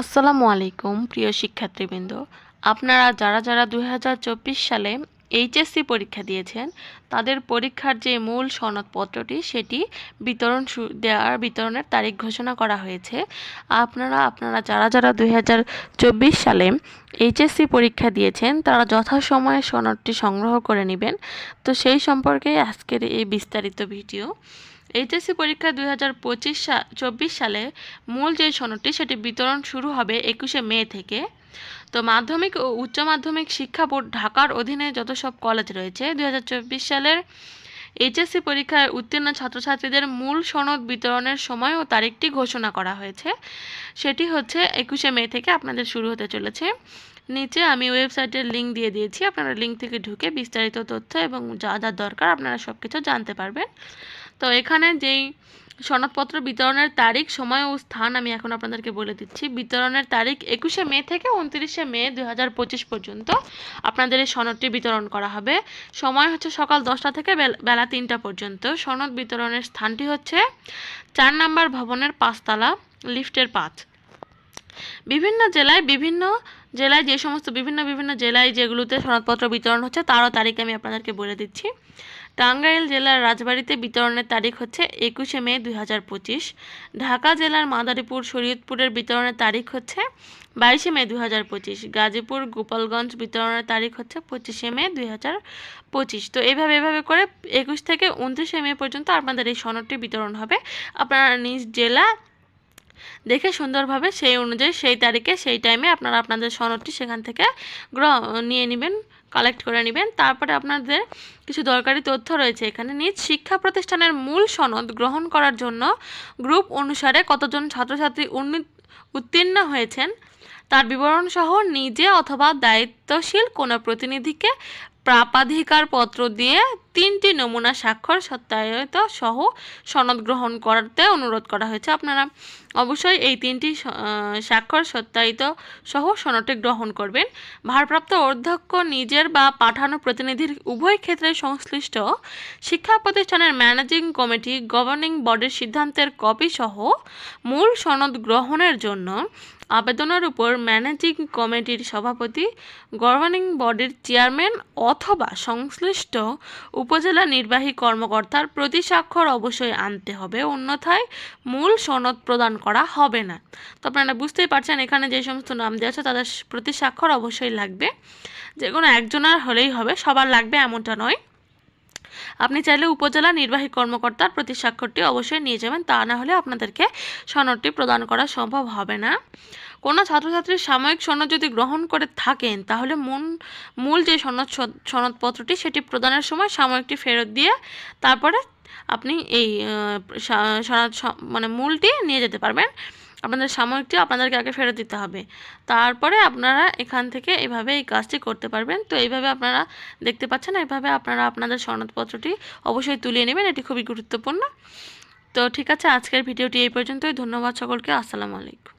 আসসালামু আলাইকুম, প্রিয় শিক্ষার্থীবৃন্দ। আপনারা যারা যারা দুই হাজার চব্বিশ সালে এইচএসসি পরীক্ষা দিয়েছেন, তাদের পরীক্ষার যে মূল সনদপত্রটি, সেটি বিতরণ দেওয়ার বিতরণের তারিখ ঘোষণা করা হয়েছে। আপনারা আপনারা যারা যারা দুই হাজার চব্বিশ সালে এইচএসসি পরীক্ষা দিয়েছেন, তারা যথাসময়ে সনদটি সংগ্রহ করে নেবেন। তো সেই সম্পর্কে আজকের এই বিস্তারিত ভিডিও। এইচএসসি পরীক্ষা দুই হাজার পঁচিশ চব্বিশ সালে মূল যে সনদটি, সেটি বিতরণ শুরু হবে একুশে মে থেকে। তো মাধ্যমিক ও উচ্চ মাধ্যমিক শিক্ষা বোর্ড ঢাকার অধীনে যত সব কলেজ রয়েছে, দুই হাজার চব্বিশ সালের এইচএসসি পরীক্ষায় উত্তীর্ণ ছাত্রছাত্রীদের মূল সনদ বিতরণের সময় ও তারিখটি ঘোষণা করা হয়েছে। সেটি হচ্ছে একুশে মে থেকে আপনাদের শুরু হতে চলেছে। নিচে আমি ওয়েবসাইটের লিঙ্ক দিয়ে দিয়েছি। আপনারা লিঙ্ক থেকে ঢুকে বিস্তারিত তথ্য এবং যা যা দরকার আপনারা সব কিছু জানতে পারবেন। তো এখানে যেই সনদপত্র বিতরণের তারিখ, সময় ও স্থান আমি এখন আপনাদেরকে বলে দিচ্ছি। বিতরণের তারিখ একুশে মে থেকে উনত্রিশে মে দুই হাজার পঁচিশ পর্যন্ত আপনাদের এই সনদটি বিতরণ করা হবে। সময় হচ্ছে সকাল দশটা থেকে বেলা তিনটা পর্যন্ত। সনদ বিতরণের স্থানটি হচ্ছে চার নাম্বার ভবনের পাঁচতলা, লিফটের পাঁচ। বিভিন্ন জেলায় বিভিন্ন জেলায় যে সমস্ত বিভিন্ন বিভিন্ন জেলায় যেগুলোতে সনদপত্র বিতরণ হচ্ছে, তারও তারিখ আমি আপনাদেরকে বলে দিচ্ছি। টাঙ্গাইল জেলার রাজবাড়িতে বিতরণের তারিখ হচ্ছে একুশে মে দুই হাজার পঁচিশ। ঢাকা জেলার মাদারীপুর, শরীয়তপুরের বিতরণের তারিখ হচ্ছে বাইশে মে দুই হাজার পঁচিশ। গাজীপুর, গোপালগঞ্জ বিতরণের তারিখ হচ্ছে পঁচিশে মে দুই হাজার পঁচিশ। তো এভাবে এভাবে করে একুশ থেকে উনত্রিশে মে পর্যন্ত আপনাদের এই সনদটি বিতরণ হবে। আপনারা নিজ জেলা দেখে সুন্দরভাবে সেই অনুযায়ী সেই তারিখে, সেই টাইমে আপনারা আপনাদের সনদটি সেখান থেকে গ্রহ নিয়ে নেবেন। কালেক্ট করে নেবেন। তারপরে আপনাদের কিছু দরকারি তথ্য রয়েছে। এখানে নিজ শিক্ষা প্রতিষ্ঠানের মূল সনদ গ্রহণ করার জন্য গ্রুপ অনুসারে কতজন ছাত্রছাত্রী উন্নীত উত্তীর্ণ হয়েছেন? তার বিবরণ সহ নিজে অথবা দায়িত্বশীল কোনো প্রতিনিধিকে প্রাপাধিকার পত্র দিয়ে তিনটি নমুনা স্বাক্ষর সত্যায়িত সহ সনদ গ্রহণ করতে অনুরোধ করা হয়েছে। আপনারা অবশ্যই এই তিনটি স্বাক্ষর সত্যায়িত সহ সনদটি গ্রহণ করবেন। ভারপ্রাপ্ত অধ্যক্ষ নিজের বা পাঠানো প্রতিনিধির উভয় ক্ষেত্রে সংশ্লিষ্ট শিক্ষা প্রতিষ্ঠানের ম্যানেজিং কমিটি, গভর্নিং বডির সিদ্ধান্তের কপি সহ মূল সনদ গ্রহণের জন্য আবেদনের উপর ম্যানেজিং কমিটির সভাপতি, গভর্নিং বডির চেয়ারম্যান অথবা সংশ্লিষ্ট উপজেলা নির্বাহী কর্মকর্তার প্রতি স্বাক্ষর অবশ্যই আনতে হবে। অন্যথায় মূল সনদ প্রদান করা হবে না। তো আপনারা বুঝতেই পারছেন, এখানে যে সমস্ত নাম দেওয়া আছে, তাদের প্রতি স্বাক্ষর অবশ্যই লাগবে। যে কোনো একজনের হলেই হবে, সবার লাগবে এমনটা নয়। আপনি চাইলে উপজেলা নির্বাহী কর্মকর্তার প্রতি স্বাক্ষরটি অবশ্যই নিয়ে যাবেন, তা না হলে আপনাদেরকে সনদটি প্রদান করা সম্ভব হবে না। কোনো ছাত্রছাত্রীর সাময়িক সনদ যদি গ্রহণ করে থাকেন, তাহলে মূল মূল যে সনদ, সনদপত্রটি সেটি প্রদানের সময় সাময়িকটি ফেরত দিয়ে তারপরে আপনি এই সনদ মানে মূলটি নিয়ে যেতে পারবেন। আপনাদের সাময়িকটি আপনাদেরকে আগে ফেরত দিতে হবে। তারপরে আপনারা এখান থেকে এভাবে এই কাজটি করতে পারবেন। তো এইভাবে আপনারা দেখতে পাচ্ছেন, এইভাবে আপনারা আপনাদের সনদপত্রটি অবশ্যই তুলিয়ে নেবেন। এটি খুবই গুরুত্বপূর্ণ। তো ঠিক আছে, আজকের ভিডিওটি এই পর্যন্তই। ধন্যবাদ সকলকে। আসসালামু আলাইকুম।